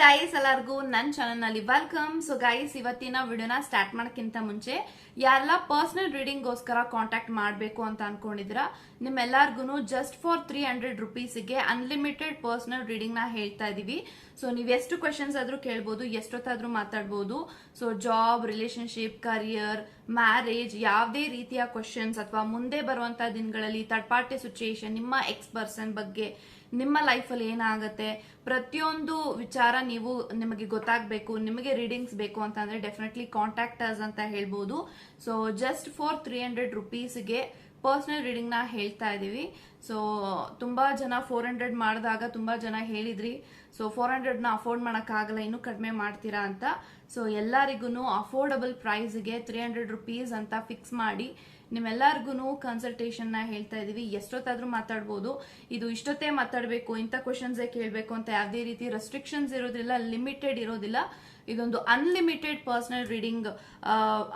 Guys ಎಲ್ಲರಿಗೂ ನನ್ನ ಚಾನಲ್ನಲ್ಲಿ ವೆಲ್ಕಮ್ ಸೊ ಗಾಯಸ್ ಇವತ್ತಿನ ವಿಡಿಯೋನ ಸ್ಟಾರ್ಟ್ ಮಾಡೋಕ್ಕಿಂತ ಮುಂಚೆ ಯಾರೆಲ್ಲ ಪರ್ಸನಲ್ ರೀಡಿಂಗ್ಗೋಸ್ಕರ ಕಾಂಟ್ಯಾಕ್ಟ್ ಮಾಡಬೇಕು ಅಂತ ಅನ್ಕೊಂಡಿದ್ರ ನಿಮ್ಮೆಲ್ಲರಿಗೂ ಜಸ್ಟ್ ಫಾರ್ ತ್ರೀ ಹಂಡ್ರೆಡ್ ರುಪೀಸ್ಗೆ ಅನ್ಲಿಮಿಟೆಡ್ ಪರ್ಸನಲ್ ರೀಡಿಂಗ್ನ ಹೇಳ್ತಾ ಇದೀವಿ. ಸೊ ನೀವು ಎಷ್ಟು ಕ್ವೆಶನ್ಸ್ ಆದ್ರೂ ಕೇಳ್ಬೋದು, ಎಷ್ಟೊತ್ತಾದ್ರೂ ಮಾತಾಡ್ಬೋದು. So job relationship career marriage ಯಾವುದೇ ರೀತಿಯ ಕ್ವಶನ್ಸ್ ಅಥವಾ ಮುಂದೆ ಬರುವಂತ ದಿನಗಳಲ್ಲಿ ಥರ್ಡ್ ಪಾರ್ಟಿ ಸಿಚುಯೇಷನ್ ನಿಮ್ಮ ಎಕ್ಸ್ ಪರ್ಸನ್ ಬಗ್ಗೆ ನಿಮ್ಮ ಲೈಫಲ್ಲಿ ಏನಾಗುತ್ತೆ? ಪ್ರತಿಯೊಂದು ವಿಚಾರ ನೀವು ನಿಮಗೆ ಗೊತ್ತಾಗಬೇಕು, ನಿಮಗೆ ರೀಡಿಂಗ್ಸ್ ಬೇಕು ಅಂತಂದ್ರೆ ಡೆಫಿನೆಟ್ಲಿ ಕಾಂಟ್ಯಾಕ್ಟರ್ಸ್ ಅಂತ ಹೇಳ್ಬೋದು. So just for three hundred ರುಪೀಸ್ಗೆ personal ರೀಡಿಂಗ್ನ ಹೇಳ್ತಾ ಇದೀವಿ ಸೊ ತುಂಬಾ ಜನ ಫೋರ್ ಹಂಡ್ರೆಡ್ ಮಾಡಿದಾಗ ತುಂಬಾ ಜನ ಹೇಳಿದ್ರಿ. ಸೊ ಫೋರ್ ಹಂಡ್ರೆಡ್ನ ಅಫೋರ್ಡ್ ಮಾಡೋಕ್ಕಾಗಲ್ಲ, ಇನ್ನೂ ಕಡಿಮೆ ಮಾಡ್ತೀರಾ ಅಂತ. ಸೊ ಎಲ್ಲರಿಗೂ ಅಫೋರ್ಡಬಲ್ ಪ್ರೈಸ್ಗೆ ತ್ರೀ ಹಂಡ್ರೆಡ್ ರುಪೀಸ್ ಅಂತ ಫಿಕ್ಸ್ ಮಾಡಿ ನಿಮ್ಮೆಲ್ಲರಿಗೂ ಕನ್ಸಲ್ಟೇಷನ್ ಹೇಳ್ತಾ ಇದೀವಿ. ಎಷ್ಟೊತ್ತಾದ್ರೂ ಮಾತಾಡ್ಬೋದು. ಇದು ಇಷ್ಟೊತ್ತೇ ಮಾತಾಡಬೇಕು, ಇಂಥ ಕ್ವಶನ್ಸ್ ಕೇಳಬೇಕು ಅಂತ ಯಾವುದೇ ರೀತಿ ರೆಸ್ಟ್ರಿಕ್ಷನ್ಸ್ ಇರೋದಿಲ್ಲ ಲಿಮಿಟೆಡ್ ಇರೋದಿಲ್ಲ. ಇದೊಂದು ಅನ್ಲಿಮಿಟೆಡ್ ಪರ್ಸನಲ್ ರೀಡಿಂಗ್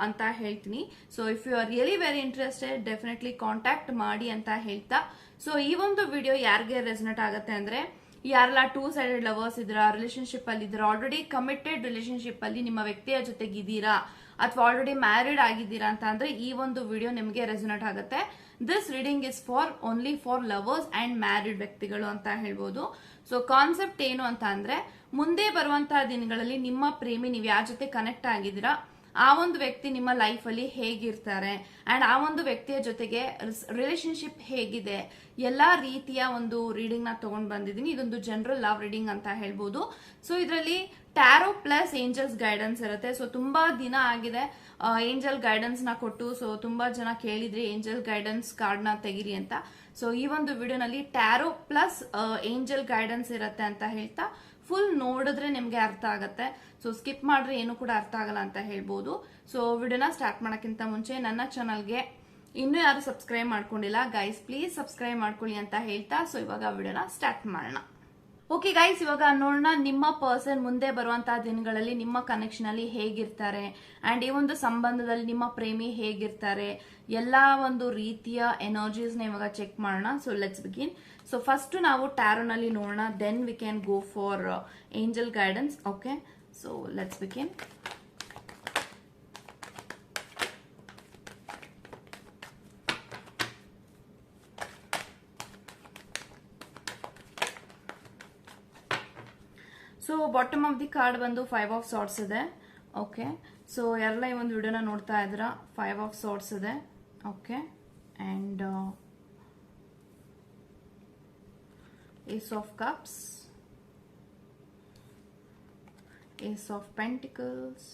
ಅಂತ ಹೇಳ್ತೀನಿ. So if you are really very interested definitely contact ಮಾಡಿ ಅಂತ ಹೇಳ್ತಾ. ಸೊ ಈ ಒಂದು ವಿಡಿಯೋ ಯಾರಿಗೆ ರೆಸನೆಟ್ ಆಗುತ್ತೆ ಅಂದ್ರೆ, ಯಾರೆಲ್ಲ ಟೂ ಸೈಡೆಡ್ ಲವರ್ಸ್ ಇದ್ರ ರಿಲೇಶನ್ಶಿಪ್ ಅಲ್ಲಿ ಇದ್ರ ಆಲ್ರೆಡಿ ಕಮಿಟೆಡ್ ರಿಲೇಶನ್ಶಿಪ್ ಅಲ್ಲಿ ನಿಮ್ಮ ವ್ಯಕ್ತಿಯ ಜೊತೆಗೆ ಇದ್ದೀರಾ ಅಥವಾ ಆಲ್ರೆಡಿ ಮ್ಯಾರಿಡ್ ಆಗಿದ್ದೀರಾ ಅಂತ ಅಂದ್ರೆ ಈ ಒಂದು ವಿಡಿಯೋ ನಿಮಗೆ ರೆಸನೇಟ್ ಆಗುತ್ತೆ. This reading is for only for lovers and married ವ್ಯಕ್ತಿಗಳು ಅಂತ ಹೇಳ್ಬೋದು. ಸೊ ಕಾನ್ಸೆಪ್ಟ್ ಏನು ಅಂತ ಅಂದ್ರೆ ಮುಂದೆ ಬರುವಂತಹ ದಿನಗಳಲ್ಲಿ ನಿಮ್ಮ ಪ್ರೇಮಿ ನೀವು ಯಾರ ಜೊತೆ ಕನೆಕ್ಟ್ ಆಗಿದ್ದೀರಾ? ಆ ಒಂದು ವ್ಯಕ್ತಿ ನಿಮ್ಮ ಲೈಫ್ ಅಲ್ಲಿ ಹೇಗಿರ್ತಾರೆ? ಅಂಡ್ ಆ ಒಂದು ವ್ಯಕ್ತಿಯ ಜೊತೆಗೆ ರಿಲೇಶನ್ಶಿಪ್ ಹೇಗಿದೆ? ಎಲ್ಲಾ ರೀತಿಯ ಒಂದು ರೀಡಿಂಗ್ನ ತಗೊಂಡ್ ಬಂದಿದ್ದೀನಿ. ಇದೊಂದು ಜನರಲ್ ಲವ್ ರೀಡಿಂಗ್ ಅಂತ ಹೇಳ್ಬೋದು. ಸೊ ಇದರಲ್ಲಿ ಟ್ಯಾರೋ ಪ್ಲಸ್ ಏಂಜಲ್ಸ್ ಗೈಡೆನ್ಸ್ ಇರುತ್ತೆ. ಸೊ ತುಂಬಾ ದಿನ ಆಗಿದೆ. ಏಂಜಲ್ ಗೈಡೆನ್ಸ್ನ ಕೊಟ್ಟು ಸೊ ತುಂಬಾ ಜನ ಕೇಳಿದ್ರಿ ಏಂಜಲ್ ಗೈಡೆನ್ಸ್ ಕಾರ್ಡ್ನ ತೆಗಿರಿ ಅಂತ. ಸೊ ಈ ಒಂದು ವಿಡಿಯೋನಲ್ಲಿ ಟ್ಯಾರೋ ಪ್ಲಸ್ ಏಂಜಲ್ ಗೈಡೆನ್ಸ್ ಇರುತ್ತೆ ಅಂತ ಹೇಳ್ತಾ ಫುಲ್ ನೋಡಿದ್ರೆ ನಿಮ್ಗೆ ಅರ್ಥ ಆಗತ್ತೆ. ಸೊ ಸ್ಕಿಪ್ ಮಾಡ್ರೆ, ಏನು ಕೂಡ ಅರ್ಥ ಆಗಲ್ಲ ಅಂತ ಹೇಳ್ಬೋದು. ಸೊ ವಿಡಿಯೋನ ಸ್ಟಾರ್ಟ್ ಮಾಡೋಕ್ಕಿಂತ ಮುಂಚೆ ನನ್ನ ಚಾನಲ್ಗೆ ಇನ್ನೂ ಯಾರು ಸಬ್ಸ್ಕ್ರೈಬ್ ಮಾಡ್ಕೊಂಡಿಲ್ಲ ಗೈಸ್ ಪ್ಲೀಸ್ ಸಬ್ಸ್ಕ್ರೈಬ್ ಮಾಡ್ಕೊಳ್ಳಿ ಅಂತ ಹೇಳ್ತಾ ಸೊ ಇವಾಗ ವಿಡಿಯೋನ ಸ್ಟಾರ್ಟ್ ಮಾಡೋಣ. ಓಕೆ ಗೈಸ್ ಇವಾಗ ನೋಡೋಣ ನಿಮ್ಮ ಪರ್ಸನ್ ಮುಂದೆ ಬರುವಂತಹ ದಿನಗಳಲ್ಲಿ ನಿಮ್ಮ ಕನೆಕ್ಷನ್ ಅಲ್ಲಿ ಹೇಗಿರ್ತಾರೆ ಅಂಡ್ ಈ ಒಂದು ಸಂಬಂಧದಲ್ಲಿ ನಿಮ್ಮ ಪ್ರೇಮಿ ಹೇಗಿರ್ತಾರೆ. ಎಲ್ಲಾ ಒಂದು ರೀತಿಯ ಎನರ್ಜೀಸ್ನ ಇವಾಗ ಚೆಕ್ ಮಾಡೋಣ. So let's begin so first ನಾವು ಟ್ಯಾರೋನಲ್ಲಿ ನೋಡೋಣ. Then we can go for angel guidance okay so let's begin so bottom of the card ಬಂದು ಫೈವ್ ಆಫ್ ಸಾರ್ಟ್ಸ್ ಇದೆ. ಓಕೆ ಸೊ ಎಲ್ಲ ಈ ಒಂದು ವಿಡಿಯೋನ ನೋಡ್ತಾ ಇದ್ರ ಫೈವ್ ಆಫ್ ಸಾರ್ಟ್ಸ್ ಇದೆ. Okay and ace of cups ace of pentacles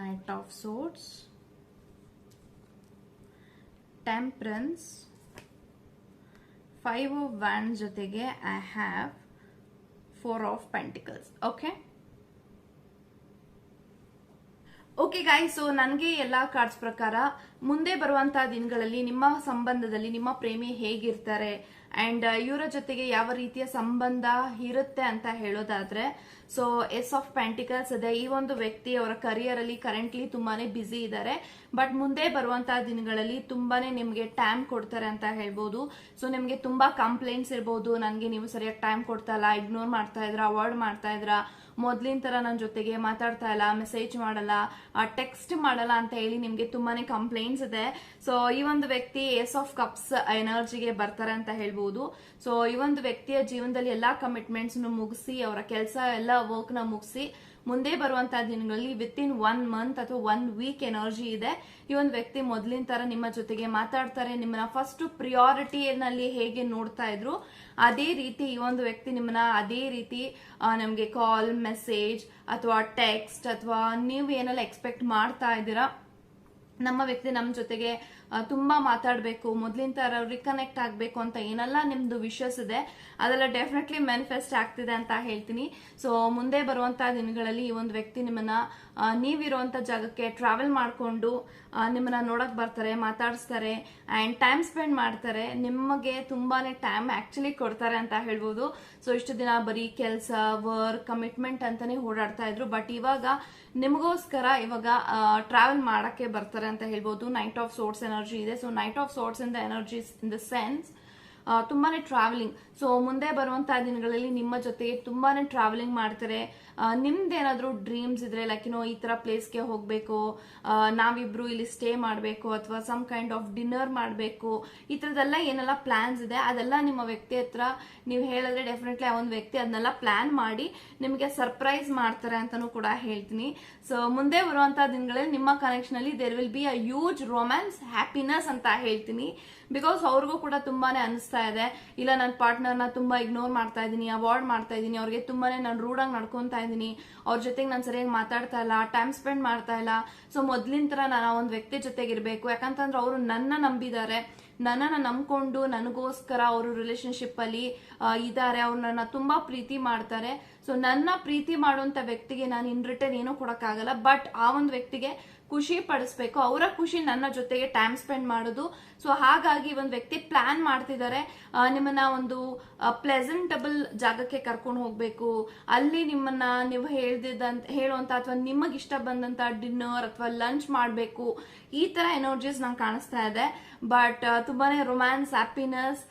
knight of swords temperance five of wand ಜೊತೆಗೆ I have four of pentacles okay okay guy so ನನಗೆ ಎಲ್ಲ ಕಾರ್ಡ್ಸ್ ಪ್ರಕಾರ ಮುಂದೆ ಬರುವಂತಹ ದಿನಗಳಲ್ಲಿ ನಿಮ್ಮ ಸಂಬಂಧದಲ್ಲಿ ನಿಮ್ಮ ಪ್ರೇಮಿ ಹೇಗಿರ್ತಾರೆ ಅಂಡ್ ಇವರ ಜೊತೆಗೆ ಯಾವ ರೀತಿಯ ಸಂಬಂಧ ಇರುತ್ತೆ ಅಂತ ಹೇಳೋದಾದ್ರೆ ಸೊ ಎಸ್ ಆಫ್ ಪ್ಯಾಂಟಿಕಲ್ಸ್ ಇದೆ. ಈ ಒಂದು ವ್ಯಕ್ತಿ ಅವರ ಕರಿಯರ್ ಅಲ್ಲಿ ಕರೆಂಟ್ಲಿ ತುಂಬಾನೇ ಬ್ಯುಸಿ ಇದ್ದಾರೆ ಬಟ್ ಮುಂದೆ ಬರುವಂತಹ ದಿನಗಳಲ್ಲಿ ತುಂಬಾನೇ ನಿಮ್ಗೆ ಟೈಮ್ ಕೊಡ್ತಾರೆ ಅಂತ ಹೇಳ್ಬೋದು. ಸೊ ನಿಮ್ಗೆ ತುಂಬಾ ಕಂಪ್ಲೇಂಟ್ಸ್ ಇರ್ಬೋದು. ನನಗೆ ನೀವು ಸರಿಯಾಗಿ ಟೈಮ್ ಕೊಡ್ತಾ ಇಲ್ಲ ಇಗ್ನೋರ್ ಮಾಡ್ತಾ ಇದ್ರ ಅವಾಯ್ಡ್ ಮಾಡ್ತಾ ಇದ್ರ. ಮೊದ್ಲಿನ ತರ ನನ್ನ ಜೊತೆಗೆ ಮಾತಾಡ್ತಾ ಇಲ್ಲ ಮೆಸೇಜ್ ಮಾಡಲ್ಲ ಟೆಕ್ಸ್ಟ್ ಮಾಡಲ್ಲ ಅಂತ ಹೇಳಿ ನಿಮ್ಗೆ ತುಂಬಾನೇ ಕಂಪ್ಲೇಂಟ್ಸ್ ಇದೆ. ಸೊ ಈ ಒಂದು ವ್ಯಕ್ತಿ ಎಸ್ ಆಫ್ ಕಪ್ಸ್ ಎನರ್ಜಿಗೆ ಬರ್ತಾರೆ ಅಂತ ಹೇಳ್ಬೋದು. ಸೊ ಈ ಒಂದು ವ್ಯಕ್ತಿಯ ಜೀವನದಲ್ಲಿ ಎಲ್ಲಾ ಕಮಿಟ್ಮೆಂಟ್ಸ್ ಮುಗಿಸಿ, ಅವರ ಕೆಲಸ ಎಲ್ಲ ವರ್ಕ್ನ ಮುಗಿಸಿ ಮುಂದೆ ಬರುವಂತಹ ದಿನಗಳಲ್ಲಿ ವಿತ್ ಇನ್ ಒನ್ ಮಂತ್ ಅಥವಾ ಒನ್ ವೀಕ್ ಎನರ್ಜಿ ಇದೆ. ಈ ಒಂದು ವ್ಯಕ್ತಿ ಮೊದಲಿನ ತರ ನಿಮ್ಮ ಜೊತೆಗೆ ಮಾತಾಡ್ತಾರೆ. ನಿಮ್ಮನ್ನ ಫಸ್ಟ್ ಪ್ರಿಯಾರಿಟಿನಲ್ಲಿ ಹೇಗೆ ನೋಡ್ತಾ ಇದ್ರು, ಅದೇ ರೀತಿ ಈ ಒಂದು ವ್ಯಕ್ತಿ ನಿಮ್ಮನ್ನ ಅದೇ ರೀತಿ ನಮಗೆ ಕಾಲ್ ಮೆಸೇಜ್ ಅಥವಾ ಟೆಕ್ಸ್ಟ್ ಅಥವಾ ನೀವು ಏನೆಲ್ಲ ಎಕ್ಸ್ಪೆಕ್ಟ್ ಮಾಡ್ತಾ ಇದ್ದೀರಾ, ನಮ್ಮ ವ್ಯಕ್ತಿ ನಮ್ಮ ಜೊತೆಗೆ ತುಂಬಾ ಮಾತಾಡಬೇಕು, ಮೊದ್ಲಿನ ತರ ರಿಕನೆಕ್ಟ್ ಆಗಬೇಕು ಅಂತ ಏನೆಲ್ಲ ನಿಮ್ದು ವಿಶಸ್ ಇದೆ. ಅದೆಲ್ಲ ಡೆಫಿನೆಟ್ಲಿ ಮ್ಯಾನಿಫೆಸ್ಟ್ ಆಗ್ತಿದೆ ಅಂತ ಹೇಳ್ತೀನಿ. ಸೊ ಮುಂದೆ ಬರುವಂತಹ ದಿನಗಳಲ್ಲಿ ಈ ಒಂದು ವ್ಯಕ್ತಿ ನಿಮ್ಮನ್ನ ನೀವಿರುವಂತ ಜಾಗಕ್ಕೆ ಟ್ರಾವೆಲ್ ಮಾಡಿಕೊಂಡು ನಿಮ್ಮನ್ನ ನೋಡಕ್ ಬರ್ತಾರೆ, ಮಾತಾಡಿಸ್ತಾರೆ ಅಂಡ್ ಟೈಮ್ ಸ್ಪೆಂಡ್ ಮಾಡ್ತಾರೆ. ನಿಮಗೆ ತುಂಬಾನೇ ಟೈಮ್ ಆಕ್ಚುಲಿ ಕೊಡ್ತಾರೆ ಅಂತ ಹೇಳ್ಬೋದು. ಸೊ ಇಷ್ಟು ದಿನ ಬರೀ ಕೆಲಸ ವರ್ಕ್ ಕಮಿಟ್ಮೆಂಟ್ ಅಂತಾನೆ ಓಡಾಡ್ತಾ ಇದ್ರು. ಬಟ್ ಇವಾಗ ನಿಮಗೋಸ್ಕರ ಇವಾಗ ಟ್ರಾವೆಲ್ ಮಾಡಕ್ಕೆ ಬರ್ತಾರೆ ಅಂತ ಹೇಳ್ಬೋದು. Knight of swords energy energy. There's knight of swords in the energies in the sense ತುಂಬಾನೇ ಟ್ರಾವೆಲಿಂಗ್ ಸೊ ಮುಂದೆ ಬರುವಂತಹ ದಿನಗಳಲ್ಲಿ ನಿಮ್ಮ ಜೊತೆಗೆ ತುಂಬಾನೇ ಟ್ರಾವೆಲಿಂಗ್ ಮಾಡ್ತಾರೆ. ನಿಮ್ದು ನಿಮ್ದೇನಾದ್ರೂ ಡ್ರೀಮ್ಸ್ ಇದ್ರೆ ಲೈಕ್ ಏನೋ ಈ ತರ ಪ್ಲೇಸ್ಗೆ ಹೋಗ್ಬೇಕು ನಾವಿಬ್ರು ಇಲ್ಲಿ ಸ್ಟೇ ಮಾಡಬೇಕು, ಅಥವಾ ಸಮ್ ಕೈಂಡ್ ಆಫ್ ಡಿನ್ನರ್ ಮಾಡಬೇಕು, ಈ ತರದೆಲ್ಲ ಏನೆಲ್ಲ ಪ್ಲಾನ್ಸ್ ಇದೆ, ಅದೆಲ್ಲ ನಿಮ್ಮ ವ್ಯಕ್ತಿ ಹತ್ರ ನೀವು ಹೇಳಿದ್ರೆ ಡೆಫಿನೆಟ್ಲಿ ಆ ಒಂದು ವ್ಯಕ್ತಿ ಅದನ್ನೆಲ್ಲ ಪ್ಲಾನ್ ಮಾಡಿ ನಿಮಗೆ ಸರ್ಪ್ರೈಸ್ ಮಾಡ್ತಾರೆ ಅಂತಾನೂ ಕೂಡ ಹೇಳ್ತೀನಿ. ಸೊ ಮುಂದೆ ಬರುವಂತಹ ದಿನಗಳಲ್ಲಿ ನಿಮ್ಮ ಕನೆಕ್ಷನ್ ಅಲ್ಲಿ there will be a huge romance happiness ಅಂತ ಹೇಳ್ತೀನಿ. ಬಿಕಾಸ್ ಅವ್ರಿಗೂ ಕೂಡ ತುಂಬಾನೇ ಅನಿಸ್ತಾ ಇದೆ, ಇಲ್ಲ ನನ್ನ ಪಾರ್ಟ್ನರ್ನ ತುಂಬಾ ಇಗ್ನೋರ್ ಮಾಡ್ತಾ ಇದ್ದೀನಿ ಅವಾಯ್ಡ್ ಮಾಡ್ತಾ ಇದ್ದೀನಿ ಅವ್ರಿಗೆ ತುಂಬಾನೇ ನಾನು ರೂಡಾಗಿ ನಡ್ಕೊತಾ ಇದ್ದೀನಿ ಅವ್ರ ಜೊತೆಗೆ ನಾನು ಸರಿಯಾಗಿ ಮಾತಾಡ್ತಾ ಇಲ್ಲ ಟೈಮ್ ಸ್ಪೆಂಡ್ ಮಾಡ್ತಾ ಇಲ್ಲ. ಸೊ ಮೊದ್ಲಿನ ತರ ನಾನು ಒಂದು ವ್ಯಕ್ತಿ ಜೊತೆಗೆ ಇರಬೇಕು. ಯಾಕಂತಂದ್ರೆ ಅವರು ನನ್ನ ನಂಬಿದ್ದಾರೆ ನನ್ನನ್ನ ನಂಬ್ಕೊಂಡು ನನಗೋಸ್ಕರ ಅವರು ರಿಲೇಶನ್ಶಿಪ್ ಅಲ್ಲಿ ಇದ್ದಾರೆ ಅವ್ರು ನನ್ನ ತುಂಬಾ ಪ್ರೀತಿ ಮಾಡ್ತಾರೆ. ಸೊ ನನ್ನ ಪ್ರೀತಿ ಮಾಡುವಂತ ವ್ಯಕ್ತಿಗೆ ನಾನು ಇನ್ ರಿಟರ್ನ್ ಏನೂ ಕೊಡಕ್ಕಾಗಲ್ಲ. ಬಟ್ ಆ ಒಂದು ವ್ಯಕ್ತಿಗೆ ಖುಷಿ ಪಡಿಸ್ಬೇಕು. ಅವರ ಖುಷಿ ನನ್ನ ಜೊತೆಗೆ ಟೈಮ್ ಸ್ಪೆಂಡ್ ಮಾಡೋದು. ಸೊ ಹಾಗಾಗಿ ಒಂದು ವ್ಯಕ್ತಿ ಪ್ಲಾನ್ ಮಾಡ್ತಿದ್ದಾರೆ ನಿಮ್ಮನ್ನ ಒಂದು ಪ್ಲೆಸೆಂಟಬಲ್ ಜಾಗಕ್ಕೆ ಕರ್ಕೊಂಡು ಹೋಗ್ಬೇಕು. ಅಲ್ಲಿ ನಿಮ್ಮನ್ನ ನೀವು ಹೇಳ್ದಿದ್ದಂತ ಹೇಳುವಂತ ಅಥವಾ ನಿಮಗೆ ಇಷ್ಟ ಬಂದಂತ ಡಿನ್ನರ್ ಅಥವಾ ಲಂಚ್ ಮಾಡಬೇಕು. ಈ ತರ ಎನರ್ಜೀಸ್ ನಂಗೆ ಕಾಣಿಸ್ತಾ ಇದೆ. ಬಟ್ ತುಂಬಾನೇ ರೊಮ್ಯಾನ್ಸ್ ಹ್ಯಾಪಿನೆಸ್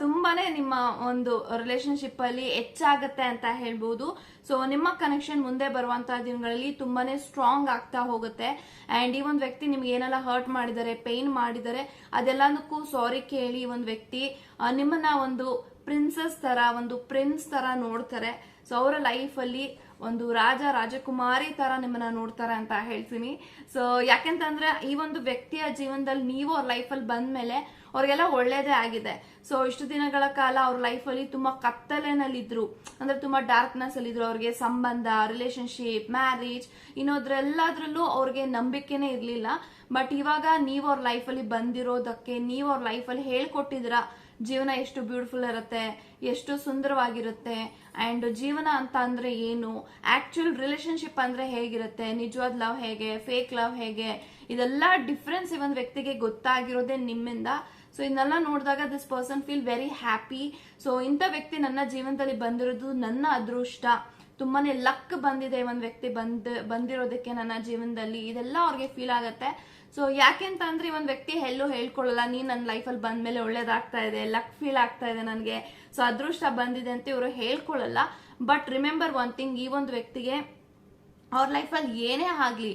ತುಂಬಾನೇ ನಿಮ್ಮ ಒಂದು ರಿಲೇಶನ್ಶಿಪ್ ಅಲ್ಲಿ ಹೆಚ್ಚಾಗತ್ತೆ ಅಂತ ಹೇಳ್ಬೋದು. ಸೊ ನಿಮ್ಮ ಕನೆಕ್ಷನ್ ಮುಂದೆ ಬರುವಂತ ದಿನಗಳಲ್ಲಿ ತುಂಬಾನೇ ಸ್ಟ್ರಾಂಗ್ ಆಗ್ತಾ ಹೋಗುತ್ತೆ. ಅಂಡ್ ಈ ಒಂದು ವ್ಯಕ್ತಿ ನಿಮ್ಗೆ ಏನೆಲ್ಲ ಹರ್ಟ್ ಮಾಡಿದ್ದಾರೆ ಪೇನ್ ಮಾಡಿದ್ದಾರೆ ಅದೆಲ್ಲದಕ್ಕೂ ಸಾರಿ ಕೇಳಿ ಒಂದು ವ್ಯಕ್ತಿ ನಿಮ್ಮನ್ನ ಒಂದು ಪ್ರಿನ್ಸಸ್ ತರ, ಒಂದು ಪ್ರಿನ್ಸ್ ತರ ನೋಡ್ತಾರೆ. ಸೊ ಅವರ ಲೈಫ್ ಅಲ್ಲಿ ಒಂದು ರಾಜ, ರಾಜಕುಮಾರಿ ತರ ನಿಮ್ಮನ್ನ ನೋಡ್ತಾರೆ ಅಂತ ಹೇಳ್ತೀನಿ. ಸೊ ಯಾಕೆಂತಂದ್ರೆ ಈ ಒಂದು ವ್ಯಕ್ತಿಯ ಜೀವನದಲ್ಲಿ ನೀವು ಅವ್ರ ಲೈಫಲ್ಲಿ ಬಂದ್ಮೇಲೆ ಅವ್ರಿಗೆಲ್ಲ ಒಳ್ಳೇದೇ ಆಗಿದೆ. ಸೊ ಇಷ್ಟು ದಿನಗಳ ಕಾಲ ಅವ್ರ ಲೈಫಲ್ಲಿ ತುಂಬಾ ಕತ್ತಲೆನಲ್ಲಿದ್ರು. ಅಂದ್ರೆ ತುಂಬಾ ಡಾರ್ಕ್ನೆಸ್ ಅಲ್ಲಿ ಇದ್ರು ಅವ್ರಿಗೆ ಸಂಬಂಧ ರಿಲೇಶನ್ಶಿಪ್ ಮ್ಯಾರೇಜ್ ಇನ್ನೋದ್ರೆಲ್ಲದ್ರಲ್ಲೂ ಅವ್ರಿಗೆ ನಂಬಿಕೆನೇ ಇರ್ಲಿಲ್ಲ. ಬಟ್ ಇವಾಗ ನೀವು ಅವ್ರ ಲೈಫಲ್ಲಿ ಬಂದಿರೋದಕ್ಕೆ, ನೀವು ಅವ್ರ ಲೈಫಲ್ಲಿ ಹೇಳ್ಕೊಟ್ಟಿದ್ರ, ಜೀವನ ಎಷ್ಟು ಬ್ಯೂಟಿಫುಲ್ ಇರುತ್ತೆ, ಎಷ್ಟು ಸುಂದರವಾಗಿರುತ್ತೆ ಅಂಡ್ ಜೀವನ ಅಂತ ಅಂದ್ರೆ ಏನು? ಆಕ್ಚುಯಲ್ ರಿಲೇಶನ್ಶಿಪ್ ಅಂದ್ರೆ ಹೇಗಿರುತ್ತೆ? ನಿಜವಾದ ಲವ್ ಹೇಗೆ? ಫೇಕ್ ಲವ್ ಹೇಗೆ? ಇದೆಲ್ಲ ಡಿಫ್ರೆನ್ಸ್ ಈ ಒಂದು ವ್ಯಕ್ತಿಗೆ ಗೊತ್ತಾಗಿರೋದೇ ನಿಮ್ಮಿಂದ. ಸೊ ಇದನ್ನೆಲ್ಲ ನೋಡಿದಾಗ this person feel very happy so ಇಂಥ ವ್ಯಕ್ತಿ ನನ್ನ ಜೀವನದಲ್ಲಿ ಬಂದಿರೋದು ನನ್ನ ಅದೃಷ್ಟ. ತುಂಬಾನೇ ಲಕ್ ಬಂದಿದೆ ಒಂದು ವ್ಯಕ್ತಿ ಬಂದ್, ಬಂದಿರೋದಕ್ಕೆ ನನ್ನ ಜೀವನದಲ್ಲಿ. ಇದೆಲ್ಲ ಅವ್ರಿಗೆ ಫೀಲ್ ಆಗತ್ತೆ. ಸೊ ಯಾಕೆಂತ ಅಂದ್ರೆ ಒಂದ್ ವ್ಯಕ್ತಿ ಎಲ್ಲೂ ಹೇಳ್ಕೊಳ್ಳಲ್ಲ ನೀ ನನ್ನ ಲೈಫಲ್ಲಿ ಬಂದ್ಮೇಲೆ ಒಳ್ಳೇದಾಗ್ತಾ ಇದೆ ಲಕ್ ಫೀಲ್ ಆಗ್ತಾ ಇದೆ ನನಗೆ. ಸೊ ಅದೃಷ್ಟ ಬಂದಿದೆ ಅಂತ ಇವರು ಹೇಳ್ಕೊಳ್ಳಲ್ಲ. ಬಟ್ ರಿಮೆಂಬರ್ ಒನ್ ಥಿಂಗ್ ಈ ಒಂದು ವ್ಯಕ್ತಿಗೆ ಅವ್ರ ಲೈಫಲ್ಲಿ ಏನೇ ಆಗ್ಲಿ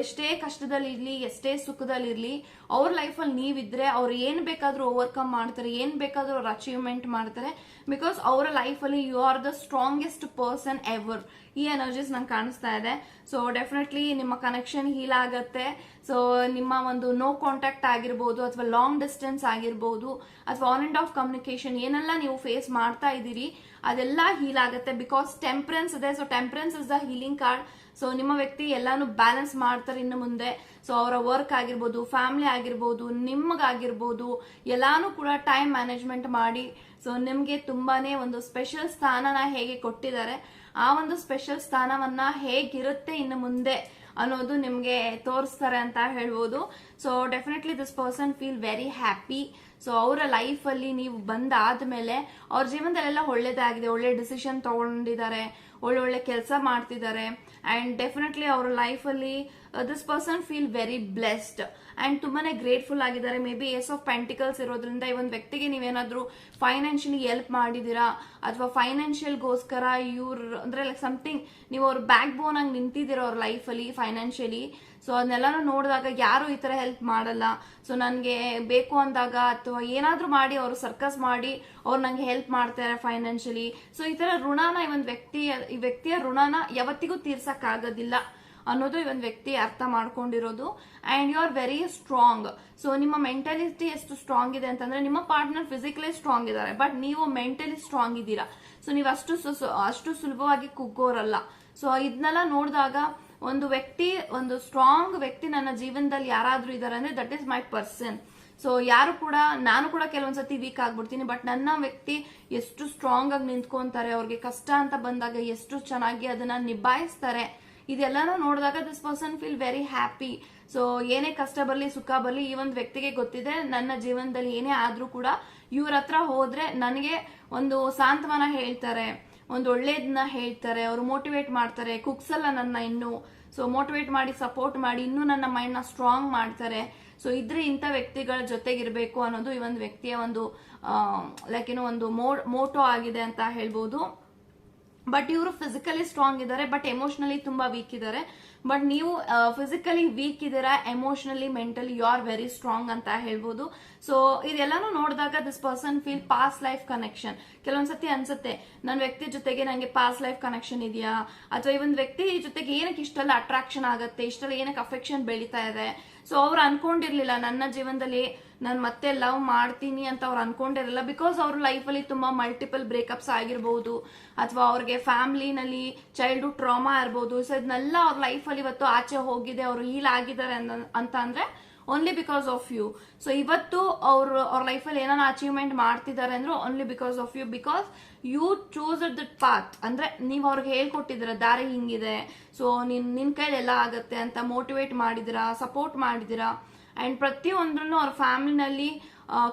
ಎಷ್ಟೇ ಕಷ್ಟದಲ್ಲಿರ್ಲಿ ಎಷ್ಟೇ ಸುಖದಲ್ಲಿರ್ಲಿ ಅವ್ರ ಲೈಫಲ್ಲಿ ನೀವಿದ್ರೆ ಅವ್ರು ಏನು ಬೇಕಾದರೂ ಓವರ್ಕಮ್ ಮಾಡ್ತಾರೆ, ಏನು ಬೇಕಾದರೂ ಅವ್ರು ಅಚೀವ್ಮೆಂಟ್ ಮಾಡ್ತಾರೆ. ಬಿಕಾಸ್ ಅವರ ಲೈಫಲ್ಲಿ you are the strongest person ever ಈ ಎನರ್ಜೀಸ್ ನಂಗೆ ಕಾಣಿಸ್ತಾ ಇದೆ. ಸೊ ಡೆಫಿನೆಟ್ಲಿ ನಿಮ್ಮ ಕನೆಕ್ಷನ್ ಹೀಲ್ ಆಗತ್ತೆ. ಸೊ ನಿಮ್ಮ ಒಂದು ನೋ ಕಾಂಟ್ಯಾಕ್ಟ್ ಆಗಿರ್ಬೋದು ಅಥವಾ ಲಾಂಗ್ ಡಿಸ್ಟೆನ್ಸ್ ಆಗಿರ್ಬೋದು ಅಥವಾ ಆನ್ ಅಂಡ್ ಆಫ್ ಕಮ್ಯುನಿಕೇಶನ್ ಏನೆಲ್ಲ ನೀವು ಫೇಸ್ ಮಾಡ್ತಾ ಇದ್ದೀರಿ, ಅದೆಲ್ಲ ಹೀಲ್ ಆಗುತ್ತೆ. ಬಿಕಾಸ್ ಟೆಂಪ್ರೆನ್ಸ್ ಇದೆ. So temperance is the healing card so ನಿಮ್ಮ ವ್ಯಕ್ತಿ ಎಲ್ಲಾನು ಬ್ಯಾಲೆನ್ಸ್ ಮಾಡ್ತಾರೆ ಇನ್ನು ಮುಂದೆ. ಸೊ ಅವರ ವರ್ಕ್ ಆಗಿರ್ಬೋದು ಫ್ಯಾಮಿಲಿ ಆಗಿರ್ಬೋದು, ನಿಮ್ಗಾಗಿರ್ಬೋದು, ಎಲ್ಲಾನು ಕೂಡ ಟೈಮ್ ಮ್ಯಾನೇಜ್ಮೆಂಟ್ ಮಾಡಿ. ಸೊ ನಿಮ್ಗೆ ತುಂಬಾನೇ ಒಂದು ಸ್ಪೆಷಲ್ ಸ್ಥಾನನ ಹೇಗೆ ಕೊಟ್ಟಿದ್ದಾರೆ, ಆ ಒಂದು ಸ್ಪೆಷಲ್ ಸ್ಥಾನವನ್ನ ಹೇಗಿರುತ್ತೆ ಇನ್ನು ಮುಂದೆ ಅನ್ನೋದು ನಿಮ್ಗೆ ತೋರಿಸ್ತಾರೆ ಅಂತ ಹೇಳ್ಬೋದು. So definitely this person feel very happy so ಅವರ ಲೈಫಲ್ಲಿ ನೀವು ಬಂದಾದ್ಮೇಲೆ ಅವ್ರ ಜೀವನದಲ್ಲೆಲ್ಲ ಒಳ್ಳೇದಾಗಿದೆ, ಒಳ್ಳೆ ಡಿಸಿಷನ್ ತಗೊಂಡಿದ್ದಾರೆ ಒಳ್ಳೆ ಒಳ್ಳೆ ಕೆಲಸ ಮಾಡ್ತಿದ್ದಾರೆ. ಅಂಡ್ ಡೆಫಿನೆಟ್ಲಿ ಅವ್ರ ಲೈಫಲ್ಲಿ this person feel very blessed and ತುಂಬಾನೇ ಗ್ರೇಟ್ಫುಲ್ ಆಗಿದ್ದಾರೆ. May be ace of pentacles ಇರೋದ್ರಿಂದ ಈ ಒಂದು ವ್ಯಕ್ತಿಗೆ ನೀವೇನಾದ್ರೂ ಫೈನಾನ್ಷಿಯಲಿ ಹೆಲ್ಪ್ ಮಾಡಿದ್ದೀರಾ? ಅಥವಾ ಫೈನಾನ್ಷಿಯಲ್ಗೋಸ್ಕರ ಇವ್ರ, ಅಂದ್ರೆ ಲೈಕ್ ಸಮಥಿಂಗ್ ನೀವು ಅವ್ರ ಬ್ಯಾಕ್ ಬೋನ್ ಆಗಿ ನಿಂತಿದ್ದೀರ ಅವ್ರ ಲೈಫಲ್ಲಿ ಫೈನಾನ್ಷಿಯಲಿ ಸೊ ಅದನ್ನೆಲ್ಲಾನು ನೋಡಿದಾಗ ಯಾರು ಈ ತರ ಹೆಲ್ಪ್ ಮಾಡಲ್ಲ. ಸೊ ನನಗೆ ಬೇಕು ಅಂದಾಗ ಅಥವಾ ಏನಾದರೂ ಮಾಡಿ ಅವರು ಸರ್ಕಸ್ ಮಾಡಿ ಅವ್ರು ನನಗೆ ಹೆಲ್ಪ್ ಮಾಡ್ತಾರೆ ಫೈನಾನ್ಷಿಯಲಿ ಸೊ ಈ ತರ ಋಣನ ಈ ಒಂದು ವ್ಯಕ್ತಿ, ಈ ವ್ಯಕ್ತಿಯ ಋಣನ ಯಾವತ್ತಿಗೂ ತೀರ್ಸಕ್ ಆಗೋದಿಲ್ಲ ಅನ್ನೋದು ಈ ಒಂದು ವ್ಯಕ್ತಿ ಅರ್ಥ ಮಾಡ್ಕೊಂಡಿರೋದು. And you are very strong so ನಿಮ್ಮ ಮೆಂಟಾಲಿಟಿ ಎಷ್ಟು ಸ್ಟ್ರಾಂಗ್ ಇದೆ ಅಂತಂದ್ರೆ ನಿಮ್ಮ ಪಾರ್ಟ್ನರ್ ಫಿಸಿಕಲಿ ಸ್ಟ್ರಾಂಗ್ ಇದ್ದಾರೆ ಬಟ್ ನೀವು ಮೆಂಟಲಿ ಸ್ಟ್ರಾಂಗ್ ಇದ್ದೀರಾ. ಸೊ ನೀವು ಅಷ್ಟು ಅಷ್ಟು ಸುಲಭವಾಗಿ ಕುಗ್ಗೋರಲ್ಲ. ಸೊ ಇದನ್ನೆಲ್ಲ ನೋಡಿದಾಗ ಒಂದು ವ್ಯಕ್ತಿ, ಒಂದು ಸ್ಟ್ರಾಂಗ್ ವ್ಯಕ್ತಿ ನನ್ನ ಜೀವನದಲ್ಲಿ ಯಾರಾದ್ರೂ ಇದಾರೆ ಅಂದ್ರೆ that is my person so ಯಾರು ಕೂಡ, ನಾನು ಕೂಡ ಕೆಲವೊಂದ್ಸತಿ ವೀಕ್ ಆಗ್ಬಿಡ್ತೀನಿ ಬಟ್ ನನ್ನ ವ್ಯಕ್ತಿ ಎಷ್ಟು ಸ್ಟ್ರಾಂಗ್ ಆಗಿ ನಿಂತ್ಕೊಂತಾರೆ, ಅವ್ರಿಗೆ ಕಷ್ಟ ಅಂತ ಬಂದಾಗ ಎಷ್ಟು ಚೆನ್ನಾಗಿ ಅದನ್ನ ನಿಭಾಯಿಸ್ತಾರೆ, ಇದೆಲ್ಲಾನು ನೋಡಿದಾಗ this person feel very happy so ಏನೇ ಕಷ್ಟ ಬರಲಿ, ಸುಖ ಬರಲಿ, ಈ ಒಂದು ವ್ಯಕ್ತಿಗೆ ಗೊತ್ತಿದೆ ನನ್ನ ಜೀವನದಲ್ಲಿ ಏನೇ ಆದ್ರೂ ಕೂಡ ಇವ್ರ ಹತ್ರ ಹೋದ್ರೆ ನನಗೆ ಒಂದು ಸಾಂತ್ವನ ಹೇಳ್ತಾರೆ. ಒಂದು ಒಳ್ಳೇದನ್ನ ಹೇಳ್ತಾರೆ, ಅವರು ಮೋಟಿವೇಟ್ ಮಾಡ್ತಾರೆ ಕುಕ್ಸಲ್ಲ ನನ್ನ ಇನ್ನು. ಸೊ ಮೋಟಿವೇಟ್ ಮಾಡಿ ಸಪೋರ್ಟ್ ಮಾಡಿ, ಇನ್ನೂ ನನ್ನ ಮೈಂಡ್ನ ಸ್ಟ್ರಾಂಗ್ ಮಾಡ್ತಾರೆ. ಸೊ ಇದ್ರೆ ಇಂಥ ವ್ಯಕ್ತಿಗಳ ಜೊತೆಗಿರಬೇಕು ಅನ್ನೋದು ಈ ಒಂದು ವ್ಯಕ್ತಿಯ ಒಂದು ಲೈಕ್ ಏನೋ ಒಂದು ಮೋಟೋ ಆಗಿದೆ ಅಂತ ಹೇಳ್ಬೋದು. ಬಟ್ ಇವರು ಫಿಸಿಕಲಿ ಸ್ಟ್ರಾಂಗ್ ಇದ್ದಾರೆ, ಬಟ್ ಎಮೋಷನಲಿ ತುಂಬಾ ವೀಕ್ ಇದ್ದಾರೆ. ಬಟ್ ನೀವು ಫಿಸಿಕಲಿ ವೀಕ್ ಇದ್ದೀರಾ emotionally mentally you are very strong ಅಂತ ಹೇಳ್ಬೋದು. ಸೊ ಇದೆಲ್ಲಾನು ನೋಡಿದಾಗ this person feel past life connection ಕೆಲವೊಂದ್ಸತಿ ಅನ್ಸುತ್ತೆ ನನ್ನ ವ್ಯಕ್ತಿ ಜೊತೆಗೆ ನನಗೆ ಪಾಸ್ಟ್ ಲೈಫ್ ಕನೆಕ್ಷನ್ ಇದೆಯಾ? ಅಥವಾ ಈ ಒಂದು ವ್ಯಕ್ತಿ ಜೊತೆಗೆ ಏನಕ್ಕೆ ಇಷ್ಟೆಲ್ಲ ಅಟ್ರಾಕ್ಷನ್ ಆಗುತ್ತೆ, ಇಷ್ಟೆಲ್ಲ ಏನಕ್ಕೆ ಅಫೆಕ್ಷನ್ ಬೆಳೀತಾ ಇದೆ? ಸೊ ಅವ್ರು ಅನ್ಕೊಂಡಿರ್ಲಿಲ್ಲ, ನನ್ನ ಜೀವನದಲ್ಲಿ ನಾನು ಮತ್ತೆ ಲವ್ ಮಾಡ್ತೀನಿ ಅಂತ ಅವ್ರು ಅನ್ಕೊಂಡಿರಲಿಲ್ಲ. ಬಿಕಾಸ್ ಅವ್ರ ಲೈಫಲ್ಲಿ ತುಂಬಾ ಮಲ್ಟಿಪಲ್ ಬ್ರೇಕಪ್ಸ್ ಆಗಿರ್ಬೋದು, ಅಥವಾ ಅವ್ರಿಗೆ ಫ್ಯಾಮಿಲಿನಲ್ಲಿ ಚೈಲ್ಡ್ಹುಡ್ ಟ್ರಾಮಾ ಇರ್ಬೋದು. ಸೊ ಇದನ್ನೆಲ್ಲ ಅವ್ರ ಲೈಫಲ್ಲಿ ಇವತ್ತು ಆಚೆ ಹೋಗಿದೆ, ಅವ್ರು ಹೀಲ್ ಆಗಿದ್ದಾರೆ ಅಂತ ಅಂದ್ರೆ only because of you so ಇವತ್ತು ಅವರು ಅವ್ರ ಲೈಫಲ್ಲಿ ಏನಾನ ಅಚೀವ್ಮೆಂಟ್ ಮಾಡ್ತಿದ್ದಾರೆ ಅಂದ್ರೆ only because of you because you choose at that path ಅಂದ್ರೆ ನೀವು ಅವ್ರಿಗೆ ಹೇಳ್ಕೊಟ್ಟಿದ್ದೀರ, ದಾರಿ ಹಿಂಗಿದೆ. ಸೊ ನಿನ್ ನಿನ್ ಕೈಲಿ ಎಲ್ಲ ಆಗತ್ತೆ ಅಂತ ಮೋಟಿವೇಟ್ ಮಾಡಿದಿರಾ ಸಪೋರ್ಟ್ ಮಾಡಿದಿರಾ ಅಂಡ್ ಪ್ರತಿಯೊಂದ್ರೂ ಅವ್ರ ಫ್ಯಾಮಿಲಿನಲ್ಲಿ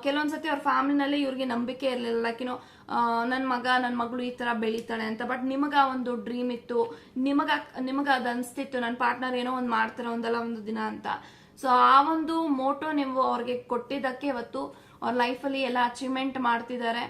ಕೆಲವೊಂದ್ಸತಿ ಅವ್ರ ಫ್ಯಾಮಿಲಿನಲ್ಲಿ ಇವ್ರಿಗೆ ನಂಬಿಕೆ ಇರಲಿಲ್ಲ. ಲೈಕಿನೋ ನನ್ನ ಮಗ ನನ್ನ ಮಗಳು ಈ ಥರ ಬೆಳೀತಾಳೆ ಅಂತ. ಬಟ್ ನಿಮಗೆ ಒಂದು ಡ್ರೀಮ್ ಇತ್ತು. ನಿಮಗೆ ನಿಮಗೆ ಅದು ಅನಿಸ್ತಿತ್ತು. ನನ್ನ ಪಾರ್ಟ್ನರ್ ಏನೋ ಒಂದು ಮಾಡ್ತಾರೆ ಒಂದಲ್ಲ ಒಂದು ದಿನ ಅಂತ. ಸೊ ಆ ಒಂದು ಮೋಟೋ ನೀವು ಅವ್ರಿಗೆ ಕೊಟ್ಟಿದ್ದಕ್ಕೆ ಇವತ್ತು ಅವ್ರ ಲೈಫಲ್ಲಿ ಎಲ್ಲ ಅಚೀವ್ಮೆಂಟ್ ಮಾಡ್ತಿದ್ದಾರೆ.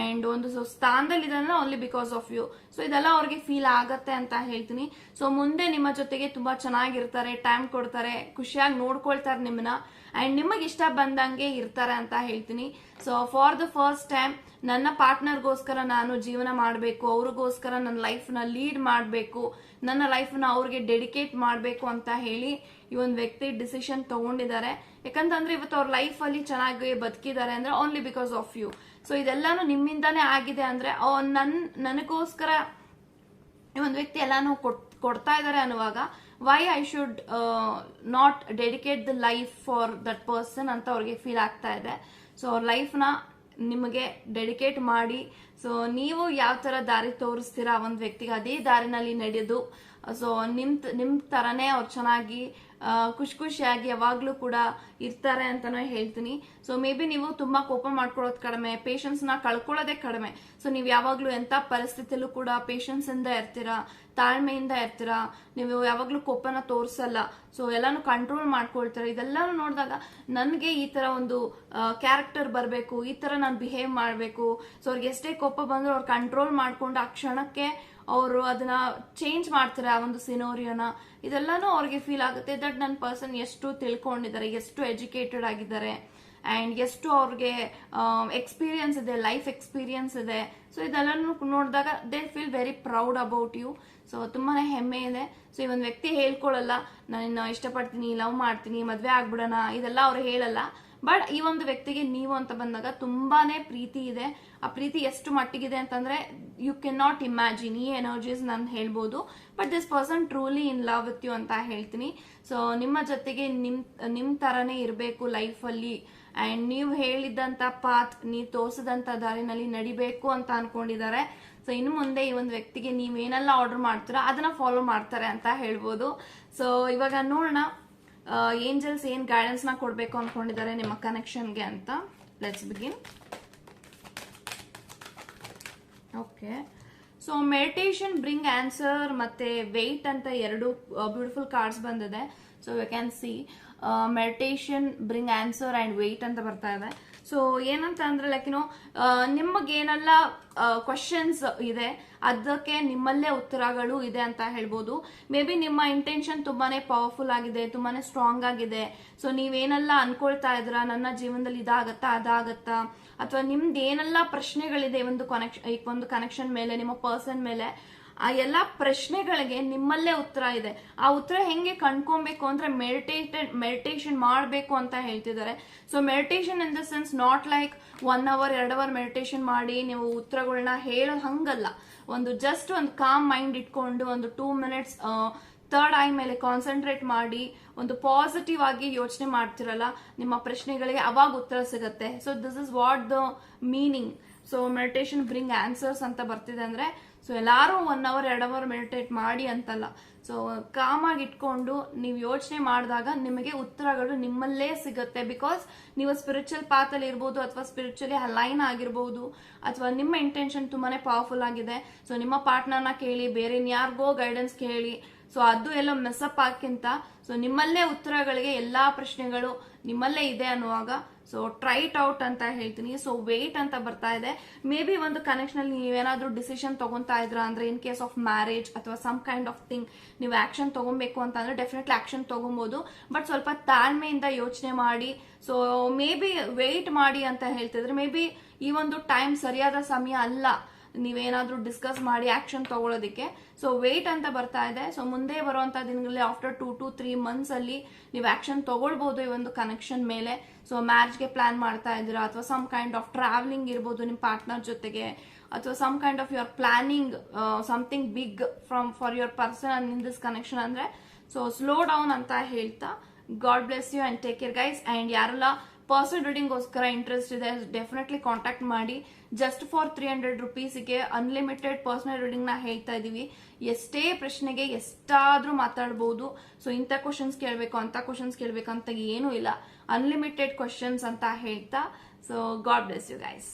ಅಂಡ್ ಒಂದು ಸ್ಥಾನದಲ್ಲಿ ಇದನ್ನ only because of you so ಇದೆಲ್ಲ ಅವ್ರಿಗೆ ಫೀಲ್ ಆಗತ್ತೆ ಅಂತ ಹೇಳ್ತೀನಿ. ಸೊ ಮುಂದೆ ನಿಮ್ಮ ಜೊತೆಗೆ ತುಂಬಾ ಚೆನ್ನಾಗಿರ್ತಾರೆ ಟೈಮ್ ಕೊಡ್ತಾರೆ, ಖುಷಿಯಾಗಿ ನೋಡ್ಕೊಳ್ತಾರೆ ನಿಮ್ಮನ್ನ. ಅಂಡ್ ನಿಮಗೆ ಇಷ್ಟ ಬಂದಂಗೆ ಇರ್ತಾರೆ ಅಂತ ಹೇಳ್ತೀನಿ. So for the first time ನನ್ನ ಪಾರ್ಟ್ನರ್ಗೋಸ್ಕರ ನಾನು ಜೀವನ ಮಾಡಬೇಕು, ಅವ್ರಿಗೋಸ್ಕರ ನನ್ನ ಲೈಫ್ನ ಲೀಡ್ ಮಾಡಬೇಕು. ನನ್ನ ಲೈಫ್ನ ಅವ್ರಿಗೆ ಡೆಡಿಕೇಟ್ ಮಾಡಬೇಕು ಅಂತ ಹೇಳಿ ಈ ಒಂದು ವ್ಯಕ್ತಿ ಡಿಸಿಷನ್ ತಗೊಂಡಿದ್ದಾರೆ. ಯಾಕಂತಂದ್ರೆ ಇವತ್ತು ಅವ್ರ ಲೈಫಲ್ಲಿ ಚೆನ್ನಾಗಿ ಬದುಕಿದ್ದಾರೆ ಅಂದ್ರೆ only because of you so ಇದೆಲ್ಲಾನು ನಿಮ್ಮಿಂದಾನೇ ಆಗಿದೆ ಅಂದ್ರೆ ನನ್, ನನಗೋಸ್ಕರ ಈ ಒಂದು ವ್ಯಕ್ತಿ ಎಲ್ಲಾನು ಕೊಡ್ತಾ ಇದ್ದಾರೆ ಅನ್ನುವಾಗ why I should not dedicate the life for that person ಅಂತ ಅವ್ರಿಗೆ ಫೀಲ್ ಆಗ್ತಾ ಇದೆ. ಸೊ ಅವ್ರ ಲೈಫ್ನ ನಿಮಗೆ ಡೆಡಿಕೇಟ್ ಮಾಡಿ ಸೊ ನೀವು ಯಾವ ತರ ದಾರಿ ತೋರಿಸ್ತೀರಾ ಒಂದು ವ್ಯಕ್ತಿಗೆ? ಅದೇ ದಾರಿನಲ್ಲಿ ನಡೆದು ಸೊ ನಿಮ್ ನಿಮ್ ತರನೇ ಅವ್ರು ಚೆನ್ನಾಗಿ ಖುಷಿ ಖುಷಿಯಾಗಿ ಯಾವಾಗ್ಲೂ ಕೂಡ ಇರ್ತಾರೆ ಅಂತಾನು ಹೇಳ್ತೀನಿ. ಸೊ ಮೇ ಬಿ ನೀವು ತುಂಬಾ ಕೋಪ ಮಾಡ್ಕೊಳ್ಳೋದು ಕಡಿಮೆ ಪೇಷನ್ಸ್ನ ಕಳ್ಕೊಳ್ಳೋದೇ ಕಡಿಮೆ. ಸೊ ನೀವು ಯಾವಾಗ್ಲೂ ಎಂತ ಪರಿಸ್ಥಿತಿಯಲ್ಲೂ ಕೂಡ ಪೇಷನ್ಸ್ ಇಂದ ಇರ್ತೀರಾ? ತಾಳ್ಮೆಯಿಂದ ಇರ್ತೀರಾ? ನೀವು ಯಾವಾಗಲೂ ಕೋಪನ ತೋರಿಸಲ್ಲ. ಸೊ ಎಲ್ಲಾನು ಕಂಟ್ರೋಲ್ ಮಾಡ್ಕೊಳ್ತೀರ? ಇದೆಲ್ಲನೂ ನೋಡಿದಾಗ ನನಗೆ ಈ ತರ ಒಂದು ಕ್ಯಾರೆಕ್ಟರ್ ಬರಬೇಕು, ಈ ತರ ನಾನು ಬಿಹೇವ್ ಮಾಡಬೇಕು. ಸೊ ಅವ್ರಿಗೆ ಎಷ್ಟೇ ಕೋಪ ಬಂದರೂ ಅವ್ರು ಕಂಟ್ರೋಲ್ ಮಾಡ್ಕೊಂಡು ಆ ಕ್ಷಣಕ್ಕೆ ಅವರು ಅದನ್ನ ಚೇಂಜ್ ಮಾಡ್ತಾರೆ ಆ ಒಂದು ಸಿನೋರಿಯೋನ ಇದೆಲ್ಲಾನು ಅವ್ರಿಗೆ ಫೀಲ್ ಆಗುತ್ತೆ. ದಟ್ ನನ್ನ ಪರ್ಸನ್ ಎಷ್ಟು ತಿಳ್ಕೊಂಡಿದ್ದಾರೆ, ಎಷ್ಟು ಎಜುಕೇಟೆಡ್ ಆಗಿದ್ದಾರೆ. ಅಂಡ್ ಎಷ್ಟು ಅವ್ರಿಗೆ ಎಕ್ಸ್ಪೀರಿಯನ್ಸ್ ಇದೆ ಲೈಫ್ ಎಕ್ಸ್ಪೀರಿಯನ್ಸ್ ಇದೆ. ಸೊ ಇದೆಲ್ಲನೂ ನೋಡಿದಾಗ they feel very proud about you so ತುಂಬಾ ಹೆಮ್ಮೆ ಇದೆ. ಸೊ ಈ ಒಂದು ವ್ಯಕ್ತಿ ಹೇಳ್ಕೊಳ್ಳಲ್ಲ ನಾನು ಇಷ್ಟಪಡ್ತೀನಿ, ಲವ್ ಮಾಡ್ತೀನಿ, ಮದುವೆ ಆಗ್ಬಿಡೋಣ, ಇದೆಲ್ಲ ಅವ್ರು ಹೇಳಲ್ಲ. ಬಟ್ ಈ ಒಂದು ವ್ಯಕ್ತಿಗೆ ನೀವು ಅಂತ ಬಂದಾಗ ತುಂಬಾನೇ ಪ್ರೀತಿ ಇದೆ. ಆ ಪ್ರೀತಿ ಎಷ್ಟು ಮಟ್ಟಿಗಿದೆ ಅಂತಂದ್ರೆ ಯು ಕೆನ್ ನಾಟ್ ಇಮ್ಯಾಜಿನ್ ಈ ಎನರ್ಜೀಸ್ ನಾನು ಹೇಳ್ಬೋದು. But this person truly in love with you ಅಂತ ಹೇಳ್ತೀನಿ. ಸೊ ನಿಮ್ಮ ಜೊತೆಗೆ ನಿಮ್ ನಿಮ್ ತರನೇ ಇರಬೇಕು ಲೈಫಲ್ಲಿ ಅಂಡ್ ನೀವು ಹೇಳಿದ್ದಂತ ಪಾತ್ ನೀವು ತೋರಿಸಿದಂತ ದಾರಿನಲ್ಲಿ ನಡಿಬೇಕು ಅಂತ ಅನ್ಕೊಂಡಿದ್ದಾರೆ. ಸೊ ಇನ್ನು ಮುಂದೆ ಈ ಒಂದು ವ್ಯಕ್ತಿಗೆ ನೀವೇನೆಲ್ಲ ಆರ್ಡರ್ ಮಾಡ್ತೀರಾ ಅದನ್ನ ಫಾಲೋ ಮಾಡ್ತಾರೆ ಅಂತ ಹೇಳ್ಬೋದು. ಸೊ ಇವಾಗ ನೋಡೋಣ. ಏಂಜಲ್ಸ್ ಏನ್ ಗೈಡೆನ್ಸ್ನ ಕೊಡ್ಬೇಕು ಅನ್ಕೊಂಡಿದ್ದಾರೆ ನಿಮ್ಮ ಕನೆಕ್ಷನ್ಗೆ ಅಂತ. Let's begin okay so meditation bring answer ಮತ್ತೆ ವೆಯ್ಟ್ ಅಂತ ಎರಡು ಬ್ಯೂಟಿಫುಲ್ ಕಾರ್ಡ್ಸ್ ಬಂದಿದೆ. So you can see meditation bring answer and wait ಅಂತ ಬರ್ತಾ ಇದೆ. ಸೊ ಏನಂತ ಅಂದ್ರೆ ಲೈಕ್ ಏನೋ ನಿಮಗೇನೆಲ್ಲ ಕ್ವಶನ್ಸ್ ಇದೆ, ಅದಕ್ಕೆ ನಿಮ್ಮಲ್ಲೇ ಉತ್ತರಗಳು ಇದೆ ಅಂತ ಹೇಳ್ಬೋದು. ಮೇ ಬಿ ನಿಮ್ಮ ಇಂಟೆನ್ಷನ್ ತುಂಬಾನೇ ಪವರ್ಫುಲ್ ಆಗಿದೆ, ತುಂಬಾನೇ ಸ್ಟ್ರಾಂಗ್ ಆಗಿದೆ. ಸೊ ನೀವೇನೆಲ್ಲ ಅನ್ಕೊಳ್ತಾ ಇದ್ರ ನನ್ನ ಜೀವನದಲ್ಲಿ ಇದಾಗತ್ತಾ, ಅದಾಗತ್ತಾ? ಅಥವಾ ನಿಮ್ದು ಏನೆಲ್ಲ ಪ್ರಶ್ನೆಗಳಿದೆ ಒಂದು ಕನೆಕ್ಷನ್ ಒಂದು ಕನೆಕ್ಷನ್ ಮೇಲೆ, ನಿಮ್ಮ ಪರ್ಸನ್ ಮೇಲೆ? ಆ ಎಲ್ಲ ಪ್ರಶ್ನೆಗಳಿಗೆ ನಿಮ್ಮಲ್ಲೇ ಉತ್ತರ ಇದೆ. ಆ ಉತ್ತರ ಹೆಂಗೆ ಕಂಡ್ಕೊಬೇಕು ಅಂದ್ರೆ ಮೆಡಿಟೇಟೆಡ್ ಮೆಡಿಟೇಷನ್ ಮಾಡಬೇಕು ಅಂತ ಹೇಳ್ತಿದ್ದಾರೆ. So meditation in the sense not like one hour ಎರಡು ಅವರ್ ಮೆಡಿಟೇಷನ್ ಮಾಡಿ ನೀವು ಉತ್ತರಗಳನ್ನ ಹೇಳೋ ಹಂಗಲ್ಲ. ಒಂದು ಜಸ್ಟ್ ಒಂದು ಕಾಮ್ ಮೈಂಡ್ ಇಟ್ಕೊಂಡು ಒಂದು ಟೂ ಮಿನಿಟ್ಸ್ ಥರ್ಡ್ ಐ ಮೇಲೆ ಕಾನ್ಸಂಟ್ರೇಟ್ ಮಾಡಿ ಒಂದು ಪಾಸಿಟಿವ್ ಆಗಿ ಯೋಚನೆ ಮಾಡ್ತಿರಲ್ಲ, ನಿಮ್ಮ ಪ್ರಶ್ನೆಗಳಿಗೆ ಅವಾಗ ಉತ್ತರ ಸಿಗುತ್ತೆ. So this is what the meaning so meditation bring answers ಅಂತ ಬರ್ತಿದೆ ಅಂದ್ರೆ ಸೊ ಎಲ್ಲರೂ ಒನ್ ಅವರ್ ಎರಡು ಅವರ್ ಮೆಡಿಟೇಟ್ ಮಾಡಿ ಅಂತಲ್ಲ. ಸೊ ಕಾಮಾಗಿ ಇಟ್ಕೊಂಡು ನೀವು ಯೋಚನೆ ಮಾಡಿದಾಗ ನಿಮಗೆ ಉತ್ತರಗಳು ನಿಮ್ಮಲ್ಲೇ ಸಿಗುತ್ತೆ. ಬಿಕಾಸ್ ನೀವು ಸ್ಪಿರಿಚುವಲ್ ಪಾತಲ್ಲಿ ಇರ್ಬೋದು ಅಥವಾ ಸ್ಪಿರಿಚುವಲಿ ಅಲೈನ್ ಆಗಿರ್ಬೋದು ಅಥವಾ ನಿಮ್ಮ ಇಂಟೆನ್ಷನ್ ತುಂಬಾನೇ ಪವರ್ಫುಲ್ ಆಗಿದೆ. ಸೊ ನಿಮ್ಮ ಪಾರ್ಟ್ನರ್ನ ಕೇಳಿ, ಬೇರೆ ಯಾರಿಗೋ ಗೈಡೆನ್ಸ್ ಕೇಳಿ. ಸೊ ಅದು ಎಲ್ಲ ಮೆಸಪ್ ಹಾಕಿಂತ ಸೊ ನಿಮ್ಮಲ್ಲೇ ಉತ್ತರಗಳಿಗೆ ಎಲ್ಲಾ ಪ್ರಶ್ನೆಗಳು ನಿಮ್ಮಲ್ಲೇ ಇದೆ ಅನ್ನುವಾಗ ಸೊ ಟ್ರೈಟ್ ಔಟ್ ಅಂತ ಹೇಳ್ತೀನಿ. ಸೊ ವೇಟ್ ಅಂತ ಬರ್ತಾ ಇದೆ. ಮೇ ಬಿ ಒಂದು ಕನೆಕ್ಷನ್ ಅಲ್ಲಿ ನೀವೇನಾದ್ರೂ ಡಿಸಿಷನ್ ತಗೊಂತಾ ಇದ್ರ ಅಂದ್ರೆ ಇನ್ ಕೇಸ್ ಆಫ್ ಮ್ಯಾರೇಜ್ ಅಥವಾ ಸಮ್ ಕೈಂಡ್ ಆಫ್ ಥಿಂಗ್ ನೀವು ಆಕ್ಷನ್ ತಗೊಬೇಕು ಅಂತ ಅಂದ್ರೆ ಡೆಫಿನೆಟ್ಲಿ ಆಕ್ಷನ್ ತಗೊಬಹುದು ಬಟ್ ಸ್ವಲ್ಪ ತಾಳ್ಮೆಯಿಂದ ಯೋಚನೆ ಮಾಡಿ. ಸೊ ಮೇ ಬಿ ವೇಟ್ ಮಾಡಿ ಅಂತ ಹೇಳ್ತಿದ್ರೆ ಮೇ ಬಿ ಈ ಒಂದು ಟೈಮ್ ಸರಿಯಾದ ಸಮಯ ಅಲ್ಲ. ನೀವೇನಾದ್ರೂ ಡಿಸ್ಕಸ್ ಮಾಡಿ ಆಕ್ಷನ್ ತೊಗೊಳೋದಕ್ಕೆ. ಸೊ ವೇಟ್ ಅಂತ ಬರ್ತಾ ಇದೆ. ಸೊ ಮುಂದೆ ಬರುವಂಥ ದಿನಗಳಲ್ಲಿ after two to three months ಅಲ್ಲಿ ನೀವು ಆಕ್ಷನ್ ತೊಗೊಳ್ಬೋದು ಈ ಒಂದು ಕನೆಕ್ಷನ್ ಮೇಲೆ. ಸೊ ಮ್ಯಾರೇಜ್ಗೆ ಪ್ಲಾನ್ ಮಾಡ್ತಾ ಇದ್ದೀರಾ? ಅಥವಾ ಸಮ್ ಕೈಂಡ್ ಆಫ್ ಟ್ರಾವೆಲಿಂಗ್ ಇರ್ಬೋದು ನಿಮ್ಮ ಪಾರ್ಟ್ನರ್ ಜೊತೆಗೆ. ಅಥವಾ some kind of your planning something big from for your person in this connection ಅಂದ್ರೆ ಸೊ ಸ್ಲೋ ಡೌನ್ ಅಂತ ಹೇಳ್ತಾ. God bless you and take care guys and ಯಾರೆಲ್ಲ ಪರ್ಸನಲ್ ರೀಡಿಂಗ್ಗೋಸ್ಕರ interest ಇದೆ ಡೆಫಿನೆಟ್ಲಿ ಕಾಂಟ್ಯಾಕ್ಟ್ ಮಾಡಿ. ಜಸ್ಟ್ ಫಾರ್ ತ್ರೀ ಹಂಡ್ರೆಡ್ ರುಪೀಸಿಗೆ unlimited personal ರೀಡಿಂಗ್ನ ಹೇಳ್ತಾ ಇದೀವಿ. ಎಷ್ಟೇ ಪ್ರಶ್ನೆಗೆ ಎಷ್ಟಾದರೂ ಮಾತಾಡ್ಬೋದು. ಸೊ ಇಂಥ ಕ್ವಶನ್ಸ್ ಕೇಳಬೇಕು ಅಂತ ಕ್ವಶನ್ಸ್ ಕೇಳಬೇಕಂತ ಏನೂ ಇಲ್ಲ. ಅನ್ಲಿಮಿಟೆಡ್ ಕ್ವಶನ್ಸ್ ಅಂತ ಹೇಳ್ತಾ. So God bless you guys